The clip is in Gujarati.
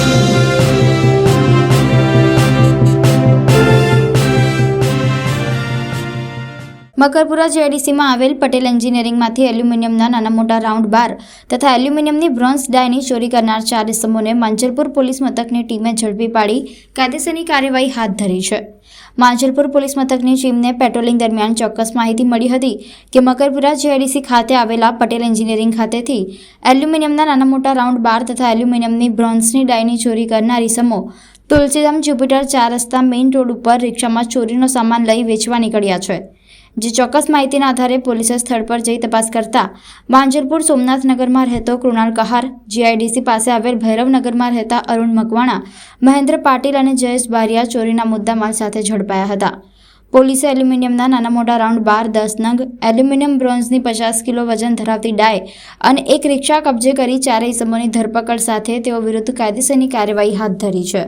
Thank you. મકરપુરા જેડીસીમાં આવેલ પટેલ એન્જિનિયરિંગમાંથી એલ્યુમિનિયમના નાના મોટા રાઉન્ડ બાર તથા એલ્યુમિનિયમની બ્રોન્ઝ ડાયની ચોરી કરનાર ચાર ઇસમોને માંજલપુર પોલીસ મથકની ટીમે ઝડપી પાડી કાયદેસરની કાર્યવાહી હાથ ધરી છે. માંજલપુર પોલીસ મથકની ટીમને પેટ્રોલિંગ દરમિયાન ચોક્કસ માહિતી મળી હતી કે મકરપુરા જેડીસી ખાતે આવેલા પટેલ એન્જિનિયરિંગ ખાતેથી એલ્યુમિનિયમના નાના મોટા રાઉન્ડ બાર તથા એલ્યુમિનિયમની બ્રોન્ઝની ડાયની ચોરી કરનાર ઇસમો તુલસીધામ, જ્યુપિટર ચાર રસ્તા મેઇન રોડ ઉપર રિક્ષામાં ચોરીનો સામાન લઈ વેચવા નીકળ્યા છે, જે ચોક્કસ માહિતીના આધારે પોલીસે સ્થળ પર જઈ તપાસ કરતા માંજરપુર સોમનાથનગરમાં રહેતો કૃણાલ કહાર, જીઆઈડીસી પાસે આવેલ ભૈરવનગરમાં રહેતા અરુણ મકવાણા, મહેન્દ્ર પાટીલ અને જયેશ બારિયા ચોરીના મુદ્દામાલ સાથે ઝડપાયા હતા. પોલીસે એલ્યુમિનિયમના નાના મોટા રાઉન્ડ બાર, દસ નંગ, એલ્યુમિનિયમ બ્રોન્ઝની પચાસ કિલો વજન ધરાવતી ડાય અને એક રિક્ષા કબજે કરી ચારેય સમોની ધરપકડ સાથે તેઓ વિરુદ્ધ કાયદેસરની કાર્યવાહી હાથ ધરી છે.